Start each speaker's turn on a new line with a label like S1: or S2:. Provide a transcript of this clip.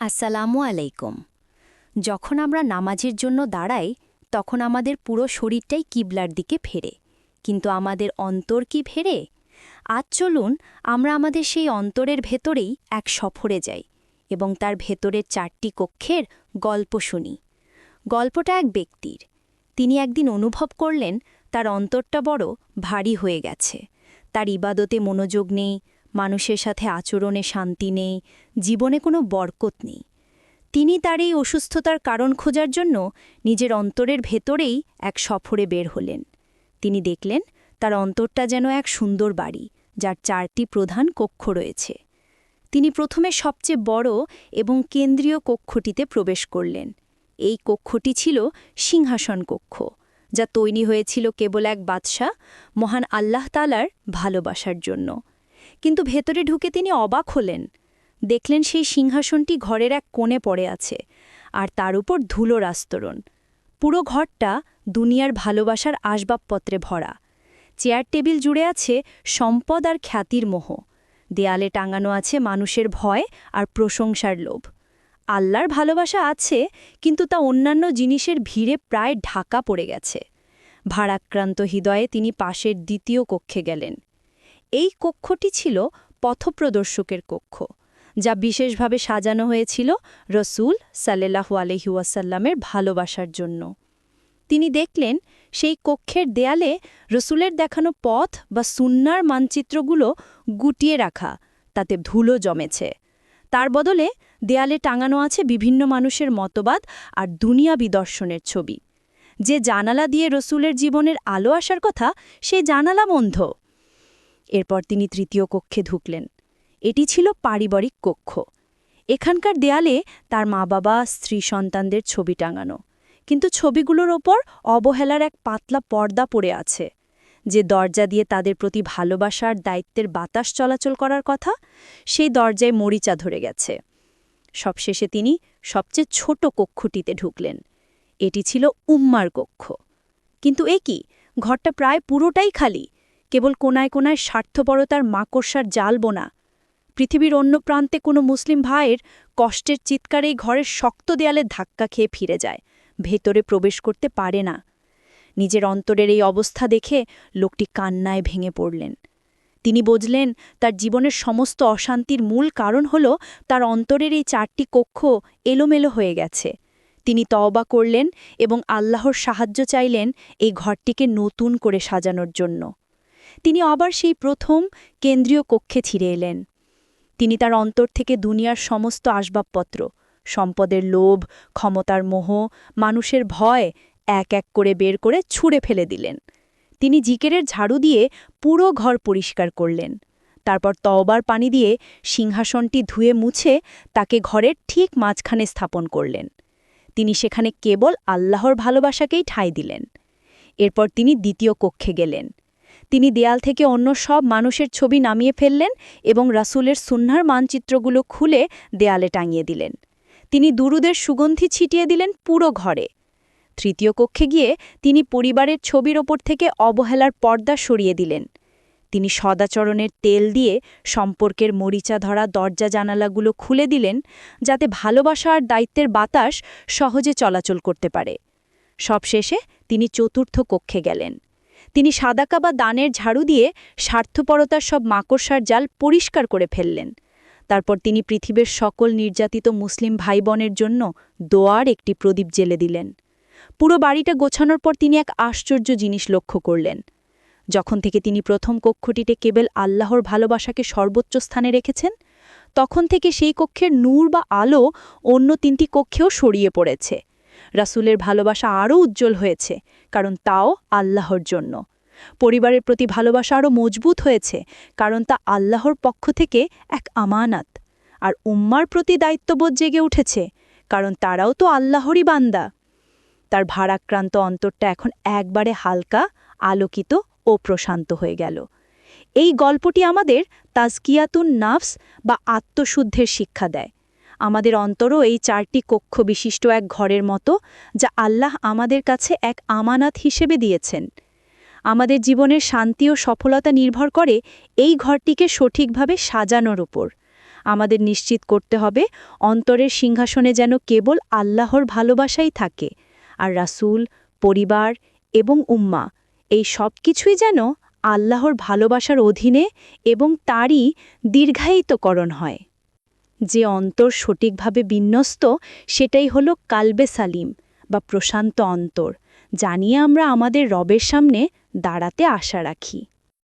S1: আসসালামু আলাইকুম। যখন আমরা নামাজের জন্য দাঁড়াই, তখন আমাদের পুরো শরীরটাই কিবলার দিকে ফেরে। কিন্তু আমাদের অন্তর কি ফেরে আজ চলুন, আমরা আমাদের সেই অন্তরের ভেতরেই এক সফরে যাই এবং তার ভেতরের চারটি কক্ষের গল্প শুনি। গল্পটা এক ব্যক্তির। তিনি একদিন অনুভব করলেন, তার অন্তরটা বড় ভারী হয়ে গেছে। তার ইবাদতে মনোযোগ নেই মানুষের সাথে আচরণে শান্তি নেই, জীবনে কোনো বরকত নেই। তিনি তার এই অসুস্থতার কারণ খোঁজার জন্য নিজের অন্তরের ভেতরেই এক সফরে বের হলেন। তিনি দেখলেন তার অন্তরটা যেন এক সুন্দর বাড়ি, যার চারটি প্রধান কক্ষ রয়েছে। তিনি প্রথমে সবচেয়ে বড় এবং কেন্দ্রীয় কক্ষটিতে প্রবেশ করলেন। এই কক্ষটি ছিল সিংহাসন কক্ষ, যা তৈরি হয়েছিল কেবল এক বাদশাহ, মহান আল্লাহ তালার ভালোবাসার জন্য। কিন্তু ভেতরে ঢুকে তিনি অবাক হলেন। দেখলেন সেই সিংহাসনটি ঘরের এক কোণে পড়ে আছে, আর তার উপর ধুলোর আস্তরণ। পুরো ঘরটা দুনিয়ার ভালোবাসার আসবাবপত্রে ভরা। চেয়ার টেবিল জুড়ে আছে সম্পদ আর খ্যাতির মোহ। দেয়ালে টাঙানো আছে মানুষের ভয় আর প্রশংসার লোভ। আল্লাহর ভালোবাসা আছে, কিন্তু তা অন্যান্য জিনিসের ভিড়ে প্রায় ঢাকা পড়ে গেছে। ভারাক্রান্ত হৃদয়ে তিনি পাশের দ্বিতীয় কক্ষে গেলেন। এই কক্ষটি ছিল পথপ্রদর্শকের কক্ষ, যা বিশেষভাবে সাজানো হয়েছিল রসুল সাল্লাহু আলহিউসাল্লামের ভালোবাসার জন্য। তিনি দেখলেন, সেই কক্ষের দেয়ালে রসুলের দেখানো পথ বা সুন্নার মানচিত্রগুলো গুটিয়ে রাখা, তাতে ধুলো জমেছে। তার বদলে দেয়ালে টাঙানো আছে বিভিন্ন মানুষের মতবাদ আর দুনিয়া বিদর্শনের ছবি। যে জানালা দিয়ে রসুলের জীবনের আলো আসার কথা, সে জানালা বন্ধ। এরপর তিনি তৃতীয় কক্ষে ঢুকলেন। এটি ছিল পারিবারিক কক্ষ। এখানকার দেয়ালে তার মা বাবা স্ত্রী সন্তানদের ছবি টাঙানো। কিন্তু ছবিগুলোর ওপর অবহেলার এক পাতলা পর্দা পড়ে আছে। যে দরজা দিয়ে তাদের প্রতি ভালোবাসার দায়িত্বের বাতাস চলাচল করার কথা, সেই দরজায় মরিচা ধরে গেছে। সবশেষে তিনি সবচেয়ে ছোট কক্ষটিতে ঢুকলেন। এটি ছিল উম্মার কক্ষ। কিন্তু এ কি? ঘরটা প্রায় পুরোটাই খালি। কেবল কোনায় কোনায় স্বার্থপরতার মাকড়সার জাল বোনা। পৃথিবীর অন্য প্রান্তে কোনো মুসলিম ভাইয়ের কষ্টের চিৎকারেই ঘরের শক্ত দেয়ালে ধাক্কা খেয়ে ফিরে যায়, ভেতরে প্রবেশ করতে পারে না। নিজের অন্তরের এই অবস্থা দেখে লোকটি কান্নায় ভেঙে পড়লেন। তিনি বুঝলেন, তার জীবনের সমস্ত অশান্তির মূল কারণ হল তার অন্তরের এই চারটি কক্ষ এলোমেলো হয়ে গেছে। তিনি তওবা করলেন এবং আল্লাহর সাহায্য চাইলেন এই ঘরটিকে নতুন করে সাজানোর জন্য। তিনি আবার সেই প্রথম কেন্দ্রীয় কক্ষে ছিঁড়ে এলেন। তিনি তার অন্তর থেকে দুনিয়ার সমস্ত আসবাবপত্র, সম্পদের লোভ, ক্ষমতার মোহ, মানুষের ভয় এক এক করে বের করে ছুঁড়ে ফেলে দিলেন। তিনি জিকেরের ঝাড়ু দিয়ে পুরো ঘর পরিষ্কার করলেন। তারপর তওবার পানি দিয়ে সিংহাসনটি ধুয়ে মুছে তাকে ঘরের ঠিক মাঝখানে স্থাপন করলেন। তিনি সেখানে কেবল আল্লাহর ভালোবাসাকেই ঠাঁই দিলেন। এরপর তিনি দ্বিতীয় কক্ষে গেলেন। তিনি দেয়াল থেকে অন্য সব মানুষের ছবি নামিয়ে ফেললেন এবং রাসুলের সুন্নার মানচিত্রগুলো খুলে দেয়ালে টাঙিয়ে দিলেন। তিনি দুরুদের সুগন্ধি ছিটিয়ে দিলেন পুরো ঘরে। তৃতীয় কক্ষে গিয়ে তিনি পরিবারের ছবির ওপর থেকে অবহেলার পর্দা সরিয়ে দিলেন। তিনি সদাচরণের তেল দিয়ে সম্পর্কের মরিচা ধরা দরজা জানালাগুলো খুলে দিলেন যাতে ভালোবাসা আর দায়িত্বের বাতাস সহজে চলাচল করতে পারে। সবশেষে তিনি চতুর্থ কক্ষে গেলেন। তিনি সাদাকা বা দানের ঝাড়ু দিয়ে স্বার্থপরতার সব মাকড়সার জাল পরিষ্কার করে ফেললেন। তারপর তিনি পৃথিবীর সকল নির্যাতিত মুসলিম ভাই বোনের জন্য দোয়ার একটি প্রদীপ জেলে দিলেন। পুরো বাড়িটা গোছানোর পর তিনি এক আশ্চর্য জিনিস লক্ষ্য করলেন। যখন থেকে তিনি প্রথম কক্ষটিতে কেবল আল্লাহর ভালোবাসাকে সর্বোচ্চ স্থানে রেখেছেন, তখন থেকে সেই কক্ষের নূর বা আলো অন্য তিনটি কক্ষেও সরিয়ে পড়েছে। রাসুলের ভালোবাসা আরও উজ্জ্বল হয়েছে, কারণ তাও আল্লাহর জন্য। পরিবারের প্রতি ভালোবাসা আরও মজবুত হয়েছে, কারণ তা আল্লাহর পক্ষ থেকে এক আমানাত। আর উম্মার প্রতি দায়িত্ববোধ জেগে উঠেছে, কারণ তারাও তো আল্লাহরই বান্দা। তার ভারাক্রান্ত অন্তরটা এখন একবারে হালকা, আলোকিত ও প্রশান্ত হয়ে গেল। এই গল্পটি আমাদের তাজকিয়াতুন নাফস বা আত্মশুদ্ধের শিক্ষা দেয়। আমাদের অন্তরও এই চারটি কক্ষ বিশিষ্ট এক ঘরের মতো, যা আল্লাহ আমাদের কাছে এক আমানাত হিসেবে দিয়েছেন। আমাদের জীবনের শান্তি ও সফলতা নির্ভর করে এই ঘরটিকে সঠিকভাবে সাজানোর উপর। আমাদের নিশ্চিত করতে হবে, অন্তরের সিংহাসনে যেন কেবল আল্লাহর ভালোবাসাই থাকে, আর রাসূল, পরিবার এবং উম্মা, এই সব কিছুই যেন আল্লাহর ভালোবাসার অধীনে এবং তারই দীর্ঘায়িতকরণ হয়। যে অন্তর সঠিকভাবে বিন্যস্ত, সেটাই হলো কালবে সালিম বা প্রশান্ত অন্তর। জানিয়ে আমরা আমাদের রবের সামনে দাঁড়াতে আশা রাখি।